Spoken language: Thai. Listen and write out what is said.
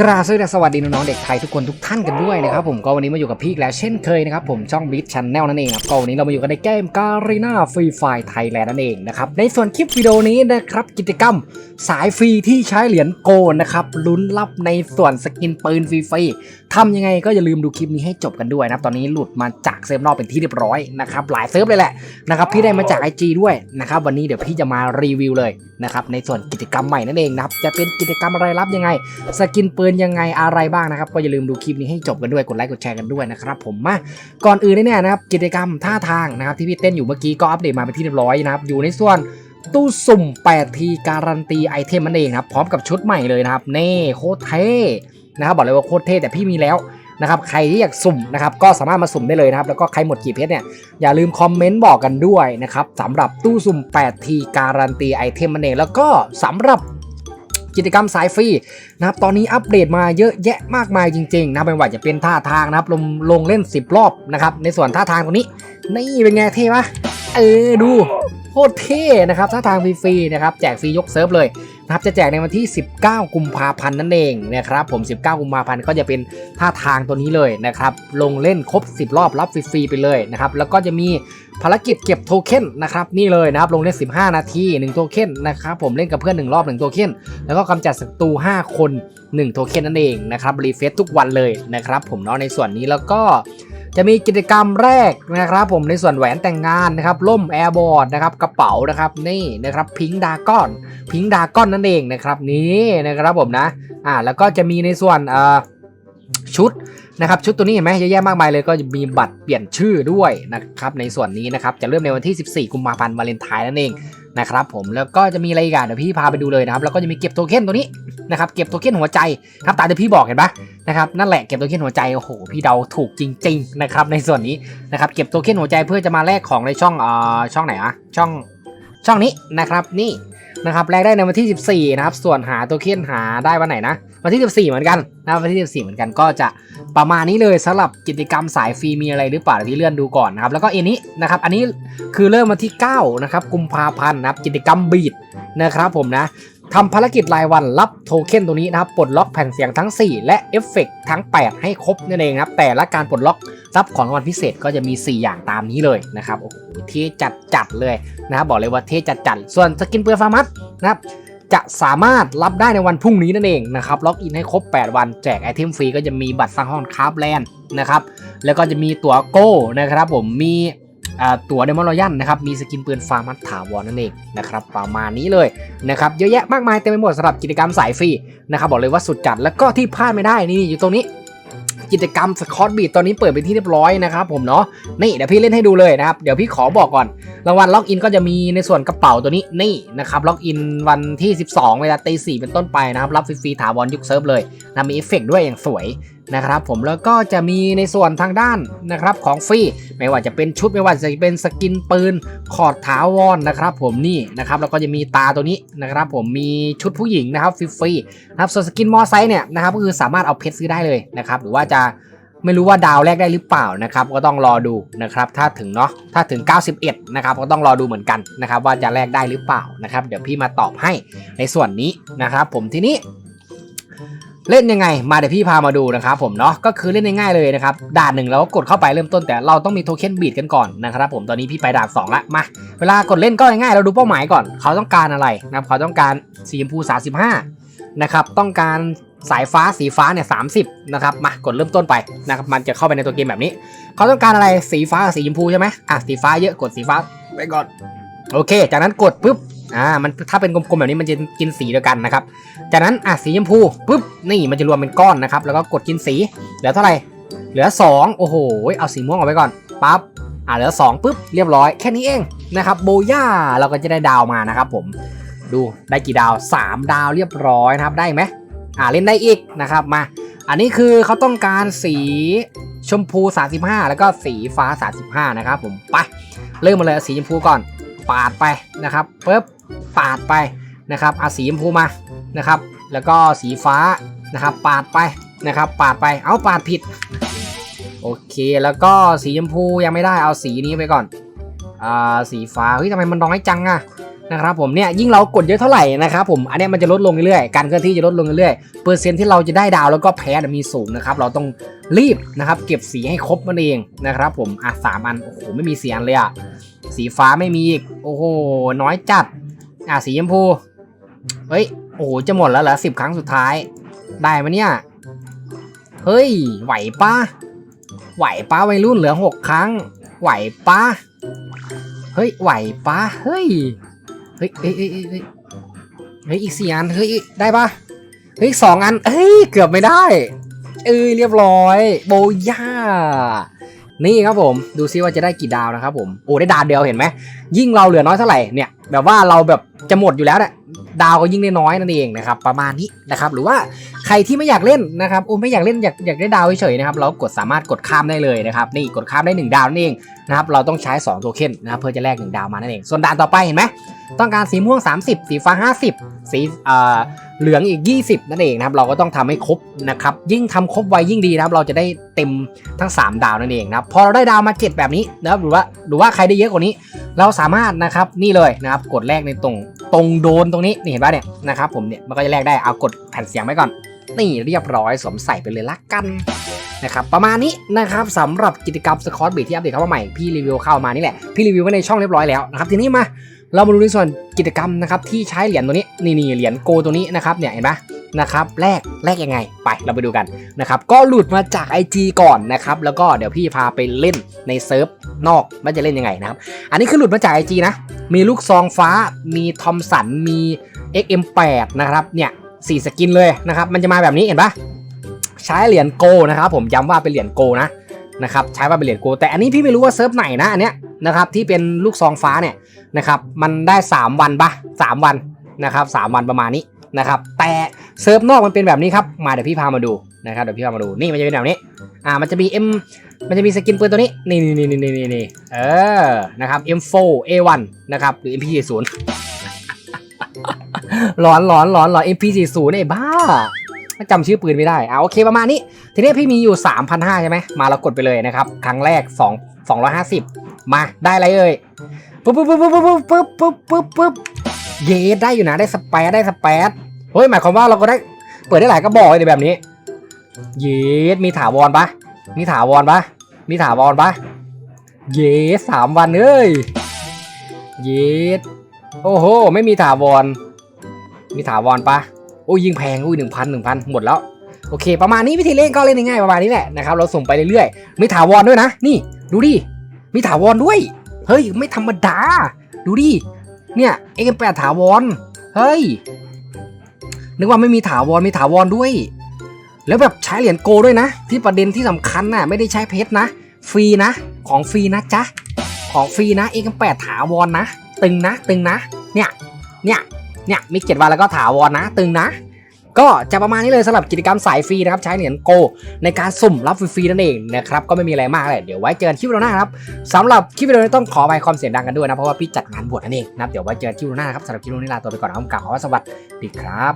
กราบสวัสดีน้องๆเด็กไทยทุกคนทุกท่านกันด้วยนะครับผมก็วันนี้มาอยู่กับพี่แล้วเช่นเคยนะครับผมช่องบิ๊กชันแนลนั่นเองครับก็วันนี้เรามาอยู่กันในเกมการีนาฟรีไฟไทยแลนด์นั่นเองนะครับในส่วนคลิปวิดีโอนี้นะครับกิจกรรมสายฟรีที่ใช้เหรียญโกนนะครับลุ้นรับในส่วนสกินปืนฟรี ทำยังไงก็อย่าลืมดูคลิปนี้ให้จบกันด้วยนะครับตอนนี้หลุดมาจากเซิร์ฟนอกเป็นที่เรียบร้อยนะครับหลายเซิร์ฟเลยแหละนะครับพี่ได้มาจาก IG ด้วยนะครับวันนี้เดี๋ยวพี่จะมารีวิวเลยนะครับในส่วนกิจกรรมใหม่นั่นเองนะครับจะเป็นกิจกรรมอะไรรับยังไง สกินปืนยังไงอะไรบ้างนะครับก็อย่าลืมดูคลิปนี้ให้จบกันด้วยกดไลค์กดแชร์กันด้วยนะครับผมมาก่อนอื่นเนี่ยนะครับกิจกรรมท่าทางนะครับที่พี่เต้นอยู่เมื่อกี้ก็อัปเดตมาเป็นที่เรียบร้อยนะครับอยู่ในส่วนตู้สุ่ม 8 ทีการันตีไอเทมนั่นเองครับ พร้อมกับชุดใหม่เลยนะครับเน่โคตรเท่ นะครับบอกเลยว่าโคตรเท่แต่พี่มีแล้วนะครับใครที่อยากสุ่มนะครับก็สามารถมาสุ่มได้เลยนะครับแล้วก็ใครหมดกี่เพชรเนี่ยอย่าลืมคอมเมนต์บอกกันด้วยนะครับสำหรับตู้สุ่ม8ทีการันตีไอเทมนั่นเองแล้วก็สำหรับกิจกรรมสายฟรีนะครับตอนนี้อัปเดตมาเยอะแยะมากมายจริงๆนะไม่ว่าจะเป็นท่าทางนะครับลงลงเล่น 10 รอบนะครับในส่วนท่าทางตรงนี้ นี่เป็นไงเท่ปะเออดู โคตรเท่นะครับท่าทางฟรีๆนะครับแจกฟรียกเซิร์ฟเลยนะครับจะแจกในวันที่ 19 กุมภาพันธ์นั่นเองนะครับผม 19 กุมภาพันธ์ก็จะเป็นท่าทางตัวนี้เลยนะครับลงเล่นครบ 10 รอบรับฟรีๆไปเลยนะครับแล้วก็จะมีภารกิจเก็บโทเค็นนะครับนี่เลยนะครับลงเล่น 15 นาที 1 โทเค็นนะครับผมเล่นกับเพื่อน 1 รอบ 1 โทเค็นแล้วก็กำจัดศัตรู 5 คน 1 โทเค็นนั่นเองนะครับรีเฟซทุกวันเลยนะครับผมเนาะในส่วนนี้แล้วก็ จะมีกิจกรรมแรกนะครับ ผมในส่วนแหวนแต่งงานนะครับล่มแอร์บอร์ดนะครับกระเป๋านะครับนี่นะครับพิงดาก้อนพิงดาก้อนนั่นเองนะครับนี่นะครับผมนะอ่าแล้วก็จะมีในส่วนเอ่อชุดนะครับชุดตัวนี้เห็นไหมเยอะแยะมากมายเลยก็จะมีบัตรเปลี่ยนชื่อด้วยนะครับในส่วนนี้นะครับจะเริ่มในวันที่ 14 กุมภาพันธ์วาเลนไทน์นั่นเอง นะครับผมแล้วก็จะมีอะไรอีกอะเดี๋ยวพี่พาไปดูเลยนะครับแล้วก็จะมีเก็บโทเค็นตัวนี้นะครับเก็บโทเค็นหัวใจครับตามที่พี่บอกเห็นปะนะครับนั่นแหละเก็บโทเค็นหัวใจโอ้โหพี่เดาถูกจริงๆนะครับในส่วนนี้นะครับเก็บโทเค็นหัวใจเพื่อจะมาแลกของในช่องเอ่อช่องไหนอะช่องช่องนี้นะครับนี่ นะครับแลกได้ในวันที่ 14 นะครับ ส่วนหาตัวเคียนหาได้วันไหนนะ วันที่ 14 เหมือนกันนะวันที่ 14 เหมือนกันก็จะประมาณนี้เลยสำหรับกิจกรรมสายฟรีมีอะไรหรือเปล่าที่เลื่อนดูก่อนนะครับแล้วก็อันนี้นะครับอันนี้คือเริ่มวันที่ 9 นะครับกุมภาพันธ์นะครับกิจกรรมบีดนะครับผมนะ ทำภารกิจรายวันรับโทเค็นตัวนี้นะครับปลดล็อกแผ่นเสียงทั้ง 4 และเอฟเฟกต์ทั้ง 8 ให้ครบนั่นเองนะครับ แต่ละการปลดล็อกรับของรางวัลพิเศษก็จะมี 4 อย่างตามนี้เลยนะครับโอ้โหเท่จัดจัดๆเลยนะครับบอกเลยว่าเท่จัดจัดๆส่วนสกินเปลือฟาร์มัสนะครับจะสามารถรับได้ในวันพรุ่งนี้นั่นเองนะครับล็อกอินให้ครบ 8 วันแจกไอเทมฟรีก็จะมีบัตรสร้างห้องคาราฟแลนด์นะครับแล้วก็จะมีตั๋วโก้นะครับผมมี ตั๋วเดมอนรอยันนะครับมีสกินปืนฟาร์มัสถาวรนั่นเองนะครับประมาณนี้เลยนะครับเยอะแยะมากมายเต็มไปหมดสำหรับกิจกรรมสายฟรีนะครับบอกเลยว่าสุดจัดแล้วก็ที่พลาดไม่ได้นี่อยู่ตรงนี้กิจกรรมสคอตบีตตอนนี้เปิดเป็นที่เรียบร้อยนะครับผมเนาะนี่เดี๋ยวพี่เล่นให้ดูเลยนะครับเดี๋ยวพี่ขอบอกก่อนรางวัลล็อกอินก็จะมีในส่วนกระเป๋าตัวนี้นี่นะครับล็อกอินวันที่ 12 เวลาตีสี่เป็นต้นไปนะครับรับฟรีๆถาวรยุคเซิร์ฟเลยนะมีเอฟเฟกต์ด้วยอย่างสวยนะครับผมแล้วก็จะมีในส่วนทางด้านนะครับของฟรีไม่ว่าจะเป็นชุดไม่ว่าจะเป็นสกินปืนคอดถาวรนะครับผมนี่นะครับแล้วก็จะมีตาตัวนี้นะครับผมมีชุดผู้หญิงนะครับฟรีๆนะครับส่วนสกินมอไซค์เนี่ยนะครับก็คือสามารถเอาเพชรซื้อได้เลยนะครับหรือว่าจะไม่รู้ว่าดาวแรกได้หรือเปล่านะครับก็ต้องรอดูนะครับถ้าถึงเนาะถ้าถึง 91นะครับก็ต้องรอดูเหมือนกันนะครับว่าจะแลกได้หรือเปล่านะครับเดี๋ยวพี่มาตอบให้ในส่วนนี้นะครับผมทีนี้ เล่นยังไง มาเดี๋ยวพี่พามาดูนะครับผมเนาะก็คือเล่นง่ายๆเลยนะครับด่านหนึ่งเราก็กดเข้าไปเริ่มต้นแต่เราต้องมีโทเค็นบีดกันก่อนนะครับผมตอนนี้พี่ไปด่านสองละมาเวลากดเล่นก็ง่ายๆเราดูเป้าหมายก่อน เขาต้องการอะไรนะครับเขาต้องการสีชมพู35นะครับต้องการสายฟ้าสีฟ้าเนี่ยสานะครับมากดเริ่มต้นไปนะครับมันจะเข้าไปในตัวเกมแบบนี้ เขาต้องการอะไรสีฟ้ากับสีชมพูใช่ไหมอะสีฟ้าเยอะกดสีฟ้าไปก่อนโอเค จากนั้นกดปุ๊บ อ่ามันถ้าเป็นกลมๆแบบนี้มันจะกินสีเดียวกันนะครับ จากนั้นอะสีชมพูปุ๊บนี่มันจะรวมเป็นก้อนนะครับ แล้วก็กดกินสีเหลือเท่าไหร่เหลือ 2 โอ้โห เอาสีม่วงออกไปก่อนปั๊บอะเหลือ2ปุ๊บเรียบร้อยแค่นี้เองนะครับโบย่าเราก็จะได้ดาวมานะครับผมดูได้กี่ดาว 3 ดาวเรียบร้อยนะครับได้ไหมอ่าเล่นได้อีกนะครับมา อันนี้คือเขาต้องการสีชมพู 35 แล้วก็สีฟ้า 35 นะครับผมไปเริ่มมาเลยสีชมพูก่อน ปาดไปนะครับปุ๊บปาดไปนะครับอาสีชมพูมานะครับ แล้วก็สีฟ้านะครับปาดไปนะครับ ปาดไปเอาปาดผิด โอเคแล้วก็สีชมพูยังไม่ได้เอาสีนี้ไปก่อนอ่าสีฟ้าเฮ้ยทำไมมันน้อยจังอะ นะครับผมเนี่ยยิ่งเรากดเยอะเท่าไหร่นะครับผมอันนี้มันจะลดลงเรื่อยๆการเคลื่อนที่จะลดลงเรื่อยๆเปอร์เซ็นที่เราจะได้ดาวแล้วก็แพ้มีสูงนะครับเราต้องรีบนะครับเก็บสีให้ครบมันเองนะครับผมอะสามอันโอ้โหไม่มีสีอันเลยอะสีฟ้าไม่มีอีกโอ้โหน้อยจัดอะสีชมพูเฮ้ยโอ้โหจะหมดแล้วเหรอสิบครั้งสุดท้าย ได้ไหมเนี่ยเฮ้ยไหวปะไหวปะวัยรุ่นเหลือหกครั้ง ไหวปะเฮ้ยไหวปะเฮ้ย ฮ้ยเฮ้ยเฮ้ยเฮ้ยเฮ้ยอีกสี่อันเฮ้ยได้ปะเฮ้ยสองอันเฮ้ยเกือบไม่ได้ เอ้ยเรียบร้อย โบย่านี่ครับผมดูซิว่าจะได้กี่ดาวนะครับผมโอ้ได้ดาวเดียวเห็นไหมยิ่งเราเหลือน้อยเท่าไหร่เนี่ยแบบว่าเราแบบจะหมดอยู่แล้วเนี่ยดาวก็ยิ่งได้น้อยนั่นเองนะครับประมาณนี้นะครับหรือว่า รที่ไม่อยากเล่นนะครับโอ้ไม่อยากเล่นอยากอยากได้ดาวเฉยๆนะครับเรากดสามารถกดข้ามได้เลยนะครับนี่กดข้ามได้หนึ่งดาวนั่นเองนะครับเราต้องใช้2โทเค็นนะครับเพื่อจะแลก1ดาวมานั่นเอง ส่วนด่านต่อไปเห็นไหมต้องการสีม่วง 30 สีฟ้า 50 สีเอ่อเหลืองอีก 20 นั่นเองนะครับเราก็ต้องทำให้ครบนะครับยิ่งทำครบไวยิ่งดีนะครับเราจะได้เต็มทั้ง 3 ดาวนั่นเองนะครับพอเราได้ดาวมา 7 แบบนี้นะครับหรือว่าหรือว่าใครได้เยอะกว่านี้ เราสามารถนะครับนี่เลยนะครับกดแลกในตรงตรงโดนตรงนี้นี่เห็นป่ะเนี่ยนะครับผมเนี่ยมันก็จะแลกได้เอากดแผ่นเสียงไว้ก่อน นี่เรียบร้อยสวมใส่ไปเลยละกันนะครับประมาณนี้นะครับสำหรับกิจกรรมสคอตบีที่อัปเดตเข้ามาใหม่พี่รีวิวเข้ามานี่แหละพี่รีวิวไว้ในช่องเรียบร้อยแล้วนะครับทีนี้มาเรามาดูในส่วนกิจกรรมนะครับที่ใช้เหรียญตัวนี้นี่นี่เหรียญโกตัวนี้นะครับเนี่ยเห็นไหมนะครับแลกแลกยังไงไปเราไปดูกันนะครับก็หลุดมาจาก IG ก่อนนะครับแล้วก็เดี๋ยวพี่พาไปเล่นในเซิร์ฟนอกว่าจะเล่นยังไงนะครับอันนี้คือหลุดมาจาก IG นะมีลูกซองฟ้ามีทอมสันมี XM8 นะครับเนี่ย สี่สกินเลยนะครับ มันจะมาแบบนี้เห็นปะใช้เหรียญโกนะครับผมย้ำว่าเป็นเหรียญโกนะนะครับใช้ว่าเป็นเหรียญโก แต่อันนี้พี่ไม่รู้ว่าเซิร์ฟไหนนะอันเนี้ยนะครับที่เป็นลูกซองฟ้าเนี่ยนะครับมันได้ 3 วันปะ3วันนะครับ3วันประมาณนี้นะครับแต่เซิร์ฟนอกมันเป็นแบบนี้ครับมาเดี๋ยวพี่พามาดูนะครับเดี๋ยวพี่พามาดูนี่มันจะเป็นแบบนี้อ่ามันจะมี M มันจะมีสกินปืนตัวนี้นี่นี่นี่นี่นี่นี่เออนะครับ M4 A1 นะครับหรือ MP40 ร้อนร้อนร้อนร้อน MP40 เนี่ยบ้าจำชื่อปืนไม่ได้อ่าโอเคประมาณนี้ ทีนี้พี่มีอยู่ 3,500 ใช่ไหมมาเรากดไปเลยนะครับ ครั้งแรก 2 250 มาได้อะไรเอ่ยปุ๊บปุ๊บปุ๊บปุ๊บปุ๊บปุ๊บปุ๊บปุ๊บปุ๊บเยได้อยู่นะได้สเปรได้สเปรเฮ้ยหมายความว่าเราก็ได้เปิดได้หลายกระบอกเลยแบบนี้เยดมีถาวรปะมีถาวรปะมีถาวรปะเยดสามวันเอ้ยเยดโอ้โห ไม่มีถาวร มีถาวรปะโอ้ยยิงแพงอุ้ยหนึ่งพันหนึ่งพันหมดแล้วโอเค ประมาณนี้วิธีเล่นก็เล่นง่ายๆประมาณนี้แหละนะครับเราส่งไปเรื่อยๆมีถาวรด้วยนะ นี่ดูดิมีถาวรด้วย เฮ้ยไม่ธรรมดา ดูดิเนี่ยเอ็มแปดถาวรเฮ้ยนึกว่าไม่มีถาวรมีถาวรด้วย แล้วแบบใช้เหรียญโกด้วยนะ ที่ประเด็นที่สำคัญน่ะไม่ได้ใช้เพชรนะฟรีนะ ของฟรีนะจ๊ะของฟรีนะเอ็มแปดถาวรนะ ตึงนะ ตึงนะ เนี่ยเนี่ย เนี่ยมีเจ็ดวันแล้วก็ถาวรนะ ตึงนะ ก็จะประมาณนี้เลยสำหรับกิจกรรมสายฟรีนะครับ ใช้เหรียญโก ในการสุ่มรับฟรีๆนั่นเองนะครับก็ไม่มีอะไรมากเลยเดี๋ยวไว้เจอกันคลิปวโอหน้าครับสำหรับคลิปวิดีโอนี้ต้องขออภัความเสียงดังกันด้วยนะเพราะว่าพี่จัดงานบวชนั่นเองนะเดี๋ยวไว้เจอกันคลิปวิดีโอหน้าครับสำหรับคลิปวโอนี้ลาตัวไปก่อนนะครับขอสวัสดีครับ